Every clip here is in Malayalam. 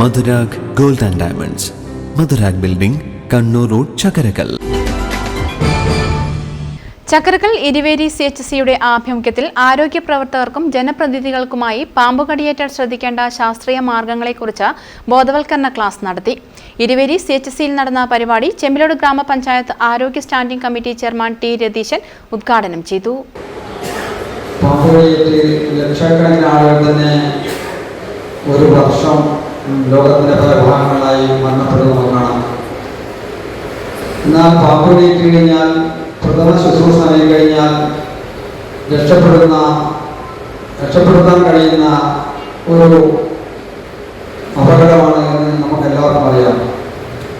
Madhurag gold and diamonds. Madhurag building Kannur road Chakkarakkal Chakkarakkal Iruveri C H സിയുടെ ആഭിമുഖ്യത്തിൽ ആരോഗ്യ പ്രവർത്തകർക്കും ജനപ്രതിനിധികൾക്കുമായി പാമ്പുകടിയേറ്റാൽ ശ്രദ്ധിക്കേണ്ട ശാസ്ത്രീയ മാർഗങ്ങളെക്കുറിച്ച് ബോധവൽക്കരണ ക്ലാസ് നടത്തി. ഇരുവേരി സി എച്ച് സിയിൽ നടന്ന പരിപാടി ചെമ്പിലോട് ഗ്രാമപഞ്ചായത്ത് ആരോഗ്യ standing committee chairman T Ratheeshan ഉദ്ഘാടനം ചെയ്തു. പാമ്പുകടിയേറ്റ് ലക്ഷക്കണക്കിന് ആളുകൾ തന്നെ ഒരു വർഷം ലോകത്തിന്റെ പല ഭാഗങ്ങളായി മരണപ്പെടുന്നത് കാണാം എന്നാൽ പാമ്പുകടിയേറ്റ് കഴിഞ്ഞാൽ പ്രഥമ ശുശ്രൂഷ കഴിഞ്ഞാൽ രക്ഷപ്പെടുന്ന രക്ഷപ്പെടുത്താൻ കഴിയുന്ന ഒരു അപകടമാണ് എന്ന് നമുക്ക് എല്ലാവർക്കും അറിയാം.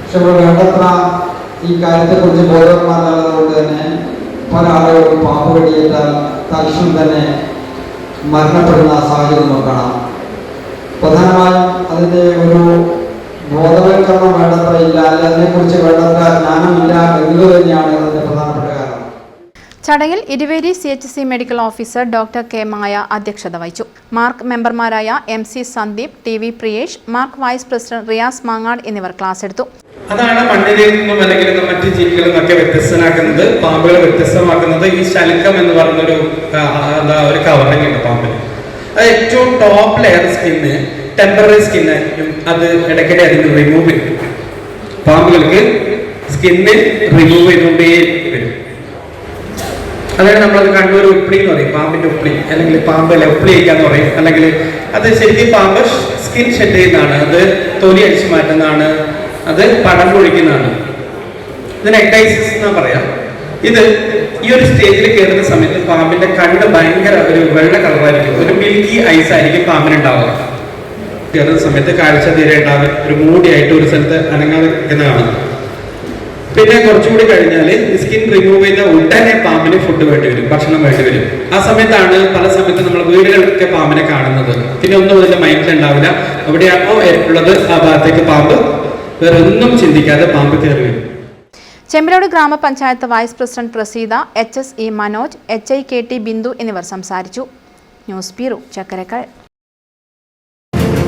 പക്ഷെ നമ്മൾ വേണ്ടത്ര ഈ കാര്യത്തെക്കുറിച്ച് ബോധവാന്മാരല്ലാത്തതുകൊണ്ട് തന്നെ പല ആളുകളും പാമ്പ് കടിയേറ്റാൽ തൽക്ഷണം തന്നെ മരണപ്പെടുന്ന സാഹചര്യം നമുക്ക് കാണാം. പ്രധാനമായും അതിന്റെ ഒരു ബോധവൽക്കരണം വേണ്ടത്ര ഇല്ല അല്ലെങ്കിൽ അതിനെക്കുറിച്ച് വേണ്ടത്ര ജ്ഞാനമില്ല എന്നത് തന്നെയാണ് അതിന്റെ പ്രധാനപ്പെട്ട കാരണം. ചടങ്ങിൽ Iruveri C H C medical officer doctor K Maya അധ്യക്ഷത വഹിച്ചു. മാർക്ക് മെമ്പർമാരായ M C Sandeep T V Priyesh mark vice president Riyas Mangad എന്നിവർ ക്ലാസ് എടുത്തു. അതാണ് മണ്ണിരയിൽ നിന്നും അല്ലെങ്കിൽ മറ്റു ജീവികളിൽ നിന്നൊക്കെ വ്യത്യസ്തനാക്കുന്നത് പാമ്പുകളെ വ്യത്യസ്തമാക്കുന്നത് ഈ ശലക്കം എന്ന് പറയുന്നൊരു ആ, എന്താ ഒരു കവറിങ് ഉണ്ട് പാമ്പിന്. അത് ഏറ്റവും ടോപ്പ് ലെയർ സ്കിന്ന് ടെമ്പററി സ്കിന്നായിരിക്കും അത് ഇടയ്ക്കിടെ അതിന് റിമൂവ് ചെയ്യും. പാമ്പുകൾക്ക് സ്കിന്ന് റിമൂവ് ചെയ്തുകൊണ്ടേ വരും. അതായത് നമ്മളത് കണ്ണൂർ ഉപ്പിളി എന്ന് പറയും. പാമ്പിന്റെ ഉപ്പിളി. അല്ലെങ്കിൽ പാമ്പ് അല്ല ഉപ്പിളി കഴിക്കാന്ന് പറയും. അല്ലെങ്കിൽ അത് ശരിക്കും പാമ്പ് സ്കിൻ ഷെഡ് ചെയ്യുന്നതാണ്. അത് തൊലി അടിച്ചു മാറ്റുന്നതാണ്. അത് പടം പൊഴിക്കുന്നതാണ്. ഇതിന് എക്ടൈസിസ് എന്നാ പറയാം. ഇത് ഈ ഒരു സ്റ്റേജിൽ കയറുന്ന സമയത്ത് പാമ്പിന്റെ കണ്ണ് ഭയങ്കര ഒരു വെള്ള കളറായിരിക്കും ഒരു മിൽക്കി ഐസ് ആയിരിക്കും പാമ്പിനുണ്ടാവുക. കയറുന്ന സമയത്ത് കാഴ്ച തീരെ ഒരു മൂടിയായിട്ട് ഒരു സ്ഥലത്ത് അനങ്ങാതെ നിൽക്കുന്നതാണ് പിന്നെ കുറച്ചുകൂടി കഴിഞ്ഞാൽ സ്കിൻ റിമൂവ് ചെയ്ത ഉടനെ പാമ്പിന് ഫുഡ് വേണ്ടി വരും ഭക്ഷണം വേണ്ടി വരും. ആ സമയത്താണ് പല സമയത്ത് നമ്മൾ വീടുകളിലൊക്കെ പാമ്പിനെ കാണുന്നത്. പിന്നെ ഒന്നും അതിന്റെ മൈൻഡിൽ ഉണ്ടാവില്ല. എവിടെയാണോ ഉള്ളത് ആ ഭാഗത്തേക്ക് പാമ്പ്? വേറെ ഒന്നും ചിന്തിക്കാതെ പാമ്പ് കയറി വരും. ചെമ്പിലോട് ഗ്രാമപഞ്ചായത്ത് vice president Praseetha H S E Manoj H I K T Bindu എന്നിവർ സംസാരിച്ചു. News bureau Chakkarakkal